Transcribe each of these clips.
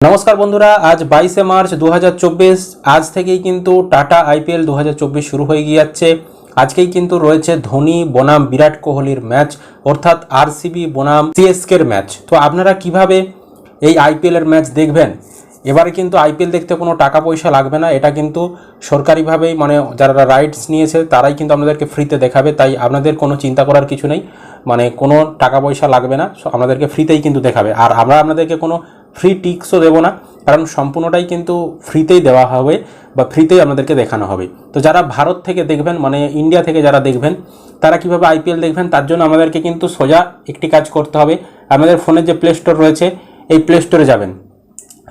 নমস্কার বন্ধুরা, আজ বাইশে মার্চ দু হাজার চব্বিশ। আজ থেকেই কিন্তু টাটা আইপিএল দু হাজার চব্বিশ শুরু হয়ে গিয়ে যাচ্ছে আজকেই কিন্তু রয়েছে ধোনি, বনাম, বিরাট কোহলির ম্যাচ, অর্থাৎ আরসিবি, বনাম সিএসকের ম্যাচ। তো আপনারা কীভাবে এই আইপিএলের ম্যাচ দেখবেন? এবারে কিন্তু আইপিএল দেখতে কোনো টাকা পয়সা লাগবে না, এটা কিন্তু সরকারিভাবেই মানে যারা রাইটস নিয়েছে, তারাই কিন্তু আপনাদেরকে ফ্রিতে দেখাবে, তাই আপনাদের কোনো চিন্তা করার কিছু নেই। মানে কোনো টাকা পয়সা লাগবে না আপনাদেরকে ফ্রিতেই কিন্তু দেখাবে। আর আমরা আপনাদেরকে কোনো ফ্রি টিক্সও দেবো না, কারণ সম্পূর্ণটাই কিন্তু ফ্রিতেই দেওয়া হবে বা ফ্রিতেই আপনাদেরকে দেখানো হবে। তো যারা ভারত থেকে দেখবেন মানে ইন্ডিয়া থেকে যারা দেখবেন, তারা কীভাবে আইপিএল দেখবেন, তার জন্য আমাদেরকে কিন্তু সোজা একটি কাজ করতে হবে। আমাদের ফোনের যে প্লে স্টোর রয়েছে, এই প্লে স্টোরে যাবেন।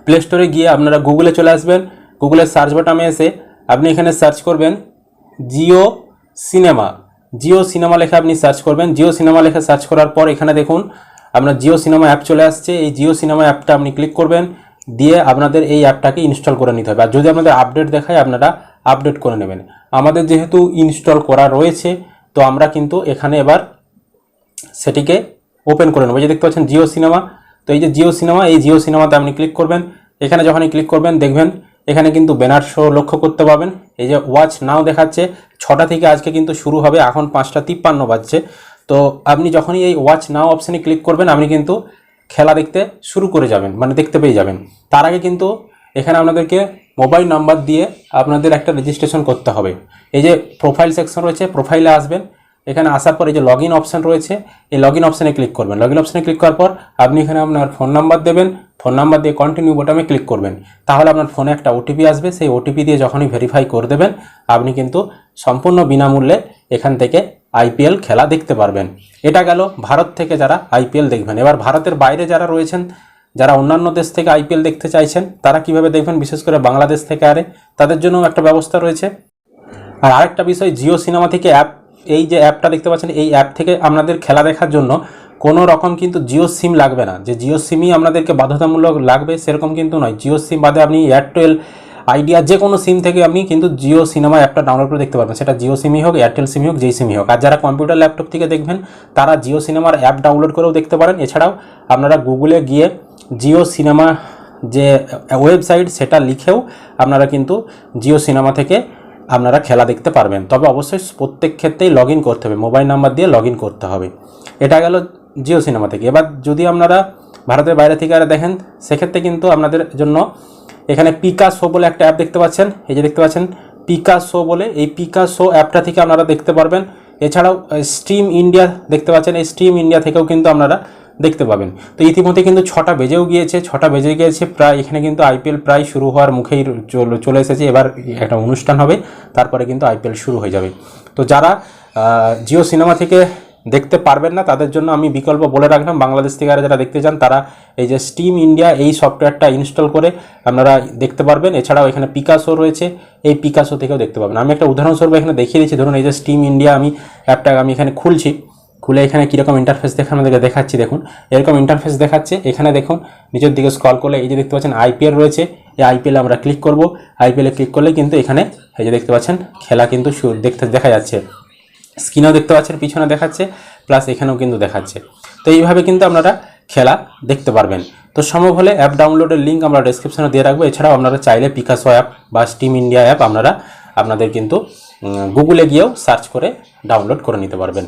প্লে স্টোরে গিয়ে আপনারা গুগলে চলে আসবেন। গুগলের সার্চ বাটামে এসে আপনি এখানে সার্চ করবেন জিও সিনেমা জিও সিনেমা লেখে আপনি সার্চ করবেন। জিও সিনেমা লেখে সার্চ করার পর এখানে দেখুন আপনার জিও সিনেমা অ্যাপ চলে আসছে, এই জিও সিনেমা অ্যাপটা আপনি ক্লিক করবেন, দিয়ে আপনাদের এই অ্যাপটাকে ইনস্টল করে নিতে হবে। আর যদি আপনাদের আপডেট দেখায়, আপনারা আপডেট করে নেবেন। আমাদের যেহেতু ইনস্টল করা রয়েছে, তো আমরা কিন্তু এখানে এবার সেটিকে ওপেন করে নেব। যে দেখতে পাচ্ছেন জিও সিনেমা, তো এই যে জিও সিনেমা, এই জিও সিনেমাতে আপনি ক্লিক করবেন। এখানে যখনই ক্লিক করবেন, দেখবেন এখানে কিন্তু ব্যানার শো লক্ষ্য করতে পারবেন এই যে ওয়াচ নাও দেখাচ্ছে, ছটা থেকে আজকে কিন্তু শুরু হবে, এখন পাঁচটা তিপ্পান্ন বাজছে। তো আপনি যখনই এই ওয়াচ নাও অপশানে ক্লিক করবেন, আপনি কিন্তু খেলা দেখতে শুরু করে যাবেন মানে দেখতে পেয়ে যাবেন। তার আগে কিন্তু এখানে আপনাদেরকে মোবাইল নাম্বার দিয়ে আপনাদের একটা রেজিস্ট্রেশন করতে হবে। এই যে প্রোফাইল সেকশন রয়েছে প্রোফাইলে আসবেন। এখানে আসার পর এই যে লগ ইন অপশান রয়েছে, এই লগ ইন অপশানে ক্লিক করবেন। লগ ইন অপশানে ক্লিক করার পর আপনি এখানে আপনার ফোন নাম্বার দেবেন ফোন নাম্বার দিয়ে কন্টিনিউ বোটামে ক্লিক করবেন। তাহলে আপনার ফোনে একটা ওটিপি আসবে। সেই ওটিপি দিয়ে যখনই ভেরিফাই করে দেবেন, আপনি কিন্তু সম্পূর্ণ বিনামূল্যে এখান থেকে আইপিএল খেলা দেখতে পারবেন। এটা গেল ভারত থেকে যারা আইপিএল দেখবেন। এবার ভারতের বাইরে যারা রয়েছেন, যারা অন্যান্য দেশ থেকে আইপিএল দেখতে চাইছেন, তারা কীভাবে দেখবেন? বিশেষ করে বাংলাদেশ থেকে আরে, তাদের জন্য একটা ব্যবস্থা রয়েছে। আর আরেকটা বিষয়, জিও সিনেমা থেকে অ্যাপ, এই যে অ্যাপটা দেখতে পাচ্ছেন, এই অ্যাপ থেকে আপনাদের খেলা দেখার জন্য কোনো রকম কিন্তু জিও সিম লাগবে না। যে জিও সিমই আপনাদেরকে বাধ্যতামূলক লাগবে, সেরকম কিন্তু নয়। জিও সিম বাদে আপনি এয়ারটেল আইডিয়া যে কোনো সিম থেকে আপনি কিন্তু জিও সিনেমা অ্যাপটা ডাউনলোড করে দেখতে পারবেন। সেটা জিও সিমই হোক এয়ারটেল সিমই হোক, যেই সিমই হোক। আর যারা কম্পিউটার ল্যাপটপ থেকে দেখবেন, তারা জিও সিনেমার অ্যাপ ডাউনলোড করেও দেখতে পারেন। এছাড়াও আপনারা গুগলে গিয়ে জিও সিনেমা যে ওয়েবসাইট সেটা লিখেও আপনারা কিন্তু জিও সিনেমা থেকে আপনারা খেলা দেখতে পারবেন। তবে অবশ্যই প্রত্যেক ক্ষেত্রেই লগ করতে হবে। মোবাইল নাম্বার দিয়ে লগ করতে হবে। এটা গেল জিও সিনেমা থেকে। এবার যদি আপনারা ভারতের বাইরে থেকে আর দেখেন, সেক্ষেত্রে কিন্তু আপনাদের জন্য এখানে পিকা শো বলে একটা অ্যাপ দেখতে পাচ্ছেন। এই যে দেখতে পাচ্ছেন পিকা শো বলে এই পিকা শো অ্যাপটা থেকে আপনারা দেখতে পারবেন। এছাড়াও স্ট্রিম ইন্ডিয়া দেখতে পাচ্ছেন। এই স্ট্রিম ইন্ডিয়া থেকেও কিন্তু আপনারা দেখতে পাবেন। তো ইতিমধ্যে কিন্তু ছটা বেজেও গিয়েছে। ছটা বেজে গিয়েছে প্রায়। এখানে কিন্তু আইপিএল প্রায় শুরু হওয়ার মুখেই চল- চলে এসেছে। এবার একটা অনুষ্ঠান হবে। তারপরে কিন্তু আইপিএল শুরু হয়ে যাবে। তো যারা জিও সিনেমা থেকে দেখতে পারবেন না। তাদের জন্য আমি বিকল্প বলে রাখলাম, বাংলাদেশ থেকে যারা দেখতে চান তারা এই যে স্টিম ইন্ডিয়া এই সফটওয়্যারটা ইনস্টল করে আপনারা দেখতে পারবেন। এছাড়াও এখানে পিকাসো রয়েছে, এই পিকাসো থেকেও দেখতে পাবেন। আমি একটা উদাহরণস্বরূপ এখানে দেখিয়ে দিচ্ছি। ধরুন এই যে স্টিম ইন্ডিয়া আমি অ্যাপটা আমি এখানে খুলছি, খুলে এখানে কীরকম ইন্টারফেস দেখে আমাদেরকে দেখাচ্ছি। দেখুন, এরকম ইন্টারফেস দেখাচ্ছে। এখানে দেখুন, নিচের দিকে স্কল করলে এই যে দেখতে পাচ্ছেন আইপিএল রয়েছে। এই আইপিএল আমরা ক্লিক করব। আইপিএলে ক্লিক করলে কিন্তু এখানে এই যে দেখতে পাচ্ছেন, খেলা কিন্তু দেখতে দেখা যাচ্ছে। স্ক্রিনেও দেখতে পাচ্ছেন, পিছনে দেখাচ্ছে, প্লাস এখানেও কিন্তু দেখাচ্ছে। তো এইভাবে কিন্তু আপনারা খেলা দেখতে পারবেন। তো সম্ভব হলে অ্যাপ ডাউনলোডের লিঙ্ক আমরা ডিসক্রিপশানে দিয়ে রাখব। এছাড়াও আপনারা চাইলে পিকাসো অ্যাপ বা স্টিম ইন্ডিয়া অ্যাপ আপনারা, আপনাদের কিন্তু গুগলে গিয়েও সার্চ করে ডাউনলোড করে নিতে পারবেন।